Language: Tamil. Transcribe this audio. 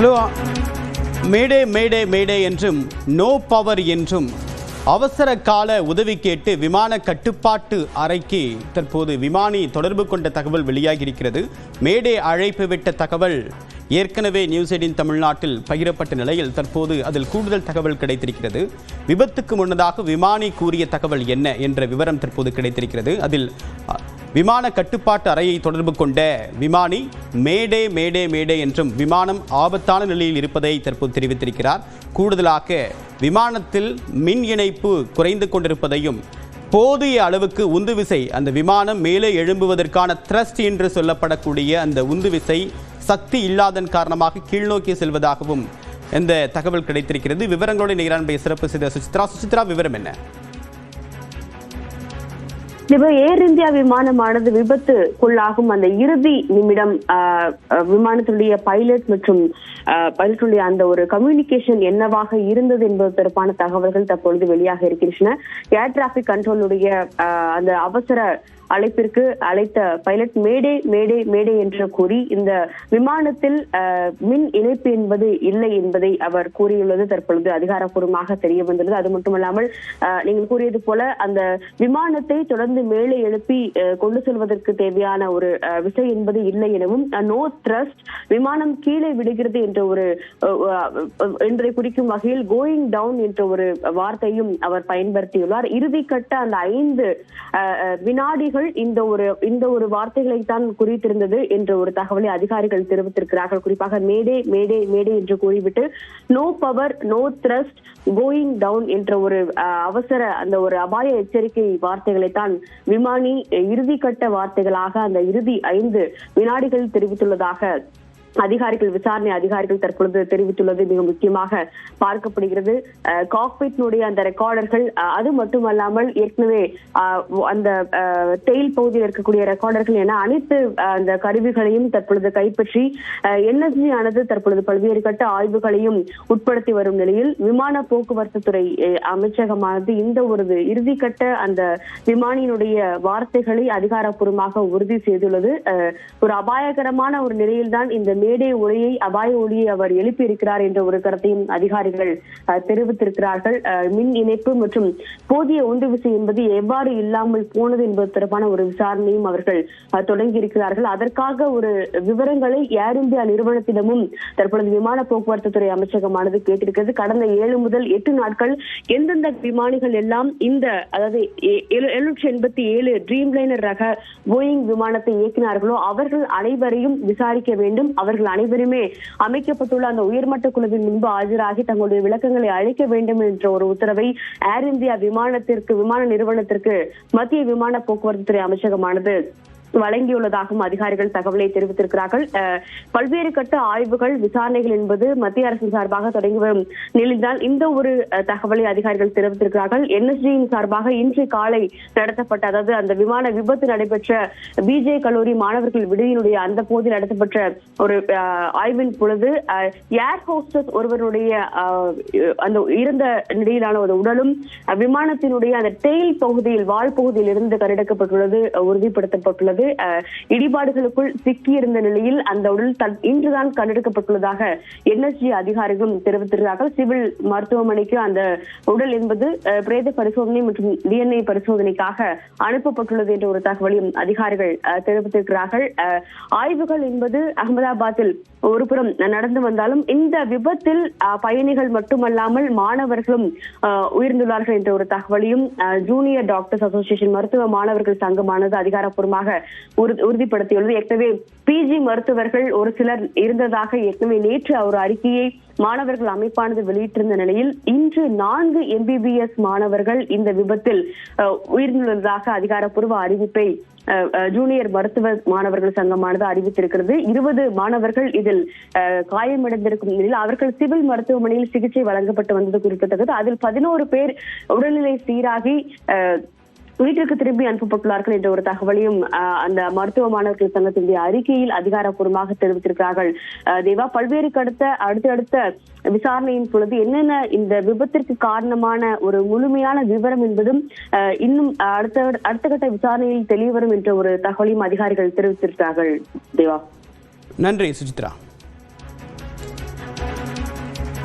ஹலோ. மேடே மேடே மேடே என்றும் நோ பவர் என்றும் அவசர கால உதவி கேட்டு விமான கட்டுப்பாட்டு அறைக்கு தற்போது விமானி தொடர்பு கொண்ட தகவல் வெளியாகி இருக்கிறது மேடே அழைப்பு விட்ட தகவல் ஏற்கனவே நியூஸ் எயிட்டின் தமிழ்நாட்டில் பகிரப்பட்ட நிலையில் தற்போது அதில் கூடுதல் தகவல் கிடைத்திருக்கிறது. விபத்துக்கு முன்னதாக விமானி கூறிய தகவல் என்ன என்ற விவரம் தற்போது கிடைத்திருக்கிறது. அதில் விமான கட்டுப்பாட்டு அறையை தொடர்பு கொண்ட விமானி மேடே மேடே மேடே என்றும் விமானம் ஆபத்தான நிலையில் இருப்பதை தற்போது தெரிவித்திருக்கிறார். கூடுதலாக விமானத்தில் மின் இணைப்பு குறைந்து கொண்டிருப்பதையும் போதிய அளவுக்கு உந்துவிசை அந்த விமானம் மேலே எழும்புவதற்கான த்ரஸ்ட் என்று சொல்லப்படக்கூடிய அந்த உந்துவிசை சக்தி இல்லாதன் காரணமாக கீழ்நோக்கி செல்வதாகவும் இந்த தகவல் கிடைத்திருக்கிறது. விவரங்களோடு நிகரான் சிறப்பு செய்த சுசித்ரா. சுசித்ரா விவரம் என்ன? ஏர் இந்தியா விமானமானது விபத்துக்குள்ளாகும். அந்த இறுதி நிமிடம் ஆஹ், விமானத்தினுடைய பைலட் மற்றும் பைலட்டுடைய அந்த ஒரு கம்யூனிகேஷன் என்னவாக இருந்தது என்பது தொடர்பான தகவல்கள் தற்பொழுது வெளியாக இருக்கின்றன. ஏர் டிராபிக் கண்ட்ரோலுடைய அந்த அவசர அழைப்பிற்கு அழைத்த பைலட் மேடே மேடே மேடே என்று கூறி இந்த விமானத்தில் மின் இணைப்பு என்பது இல்லை என்பதை அவர் கூறியுள்ளது. தற்பொழுது அதிகாரப்பூர்வமாக தெரிய வந்துள்ளது. அது மட்டுமல்லாமல் நீங்கள் கூறியது போல அந்த விமானத்தை தொடர்ந்து மேலே எழுப்பி கொண்டு செல்வதற்கு தேவையான ஒரு விசை என்பது இல்லை எனவும் நோ த்ரஸ்ட் விமானம் கீழே விடுகிறது என்ற ஒரு என்பதை குறிக்கும் வகையில் கோயிங் டவுன் என்ற ஒரு வார்த்தையும் அவர் பயன்படுத்தியுள்ளார். இறுதிக்கட்ட அந்த ஐந்து வினாடிகள் ஆஹ், இந்த ஒரு இந்த ஒரு வார்த்தைகளை தான் குறித்திருந்தது என்ற ஒரு தகவலை அதிகாரிகள் தெரிவித்திருக்கிறார்கள். குறிப்பாக மேடே மேடே மேடே என்று கூறிவிட்டு no power no thrust going down என்ற ஒரு அவசர அந்த ஒரு அபாய எச்சரிக்கை வார்த்தைகளை தான் விமானி இறுதி கட்ட வார்த்தைகளாக அந்த இறுதி ஐந்து வினாடிகள் தெரிவித்துள்ளதாக அதிகாரிகள் விசாரணை அதிகாரிகள் தற்பொழுது தெரிவித்துள்ளது மிக முக்கியமாக பார்க்கப்படுகிறது. காக்பிட்னுடைய அந்த ரெக்கார்டர்கள் அது மட்டுமல்லாமல் ஏற்கனவே அந்த டெயில் பகுதியில் இருக்கக்கூடிய ரெக்கார்டர்கள் என அனைத்து அந்த கருவிகளையும் தற்பொழுது கைப்பற்றி என்எஸ்ஜி ஆனது தற்பொழுது பல்வேறு கட்ட ஆய்வுகளையும் உட்படுத்தி வரும் நிலையில் விமான போக்குவரத்து துறை அமைச்சகமானது இந்த ஒரு இறுதிக்கட்ட அந்த விமானியினுடைய வார்த்தைகளை அதிகாரப்பூர்வமாக உறுதி செய்துள்ளது. ஒரு அபாயகரமான ஒரு நிலையில்தான் இந்த மேடை ஒளியை அபாய ஒளியை அவர் எழுப்பியிருக்கிறார் என்ற ஒரு கருத்தையும் அதிகாரிகள் தெரிவித்திருக்கிறார்கள். மின் இணைப்பு மற்றும் போதிய உந்து விசை என்பது எவ்வாறு இல்லாமல் போனது என்பது தொடர்பான ஒரு விசாரணையும் அவர்கள் அஹ், தொடங்கி இருக்கிறார்கள் அதற்காக ஒரு விவரங்களை ஏர் இந்தியா நிறுவனத்திடமும் தற்பொழுது விமான போக்குவரத்து துறை அமைச்சகமானது கேட்டிருக்கிறது. கடந்த ஏழு முதல் எட்டு நாட்கள் எந்தெந்த விமானிகள் எல்லாம் இந்த அதாவது எழுநூற்றி எண்பத்தி ஏழு ட்ரீம் லைனர் ரக போயிங் விமானத்தை இயக்கினார்களோ அவர்கள் அனைவரையும் விசாரிக்க வேண்டும். அவர் அவர்கள் அனைவருமே அமைக்கப்பட்டுள்ள அந்த உயர்மட்ட குழுவின் முன்பு ஆஜராகி தங்களுடைய விளக்கங்களை அளிக்க வேண்டும் என்ற ஒரு உத்தரவை ஏர் இந்தியா விமானத்திற்கு விமான நிறுவனத்திற்கு மத்திய விமான போக்குவரத்து துறை அமைச்சகமானது வழங்கியுள்ளதாகவும் அதிகாரிகள் தகவலை தெரிவித்திருக்கிறார்கள். பல்வேறு கட்ட ஆய்வுகள் விசாரணைகள் என்பது மத்திய அரசின் சார்பாக தொடங்கி வரும் நிலையில்தான் இந்த ஒரு தகவலை அதிகாரிகள் தெரிவித்திருக்கிறார்கள். என்எஸ்டியின் சார்பாக இன்று காலை நடத்தப்பட்ட அதாவது அந்த விமான விபத்து நடைபெற்ற பிஜே கல்லூரி மாணவர்கள் விடுதியினுடைய அந்த போது நடத்தப்பட்ட ஒரு அஹ், ஆய்வின் பொழுது அஹ், ஏர் ஹோஸ்டஸ் ஒருவருடைய அந்த இறந்த நிலையிலான ஒரு உடலும் அஹ், விமானத்தினுடைய அந்த டெயில் பகுதியில் வால் பகுதியில் இருந்து கண்டெடுக்கப்பட்டுள்ளது உறுதிப்படுத்தப்பட்டுள்ளது. அதாவது இடிபாடுகளுக்குள் சிக்கியிருந்த நிலையில் அந்த உடல் இன்றுதான் கண்டெடுக்கப்பட்டுள்ளதாக என்எஸ்ஜி அதிகாரிகளும் தெரிவித்திருக்கிறார்கள். சிவில் மருத்துவமனைக்கு அந்த உடல் என்பது பிரேத பரிசோதனை மற்றும் டிஎன்ஏ பரிசோதனைக்காக அனுப்பப்பட்டுள்ளது என்ற ஒரு தகவலையும் அதிகாரிகள் தெரிவித்திருக்கிறார்கள். ஆய்வுகள் என்பது அகமதாபாத்தில் ஒருபுறம் நடந்து வந்தாலும் இந்த விபத்தில் பயணிகள் மட்டுமல்லாமல் மாணவர்களும் அஹ், உயிர்ந்துள்ளார்கள் என்ற ஒரு தகவலையும் ஜூனியர் டாக்டர்ஸ் அசோசியேஷன் மருத்துவ மாணவர்கள் சங்கமானது அதிகாரப்பூர்வமாக உறுதிப்படுத்தியுள்ளது. ஏற்கனவே பிஜி மருத்துவர்கள் ஒரு சிலர் இருந்ததாக ஏற்கனவே நேற்று ஒரு அறிக்கையை மாணவர்கள் அமைப்பானது வெளியிட்டிருந்த நிலையில் இன்று நான்கு எம்பிபிஎஸ் மாணவர்கள் இந்த விபத்தில் உயிரிழந்ததாக அதிகாரப்பூர்வ அறிவிப்பை ஜூனியர் மருத்துவ மாணவர்கள் சங்கமானது அறிவித்திருக்கிறது. இருபது மாணவர்கள் இதில் அஹ், காயமடைந்திருக்கும் நிலையில் அவர்கள் சிவில் மருத்துவமனையில் சிகிச்சை வழங்கப்பட்டு வந்தது குறிப்பிட்டது. அதில் பதினோரு பேர் உடல்நிலை சீராகி அஹ், வீட்டிற்கு திரும்பி அனுப்பப்பட்டுள்ளார்கள் என்ற ஒரு தகவலையும் அந்த மருத்துவ மாணவர்கள் சங்கத்தினுடைய அறிக்கையில் அதிகாரப்பூர்வமாக தெரிவித்திருக்கிறார்கள். தேவா பல்வேறு அடுத்த அடுத்தடுத்த விசாரணையின் பொழுது என்னென்ன இந்த விபத்திற்கு காரணமான ஒரு முழுமையான விவரம் என்பதும் இன்னும் அடுத்த அடுத்த கட்ட விசாரணையில் தெளிவரும் என்ற ஒரு தகவலையும் அதிகாரிகள் தெரிவித்திருக்கிறார்கள். தேவா. நன்றி சுஜித்ரா.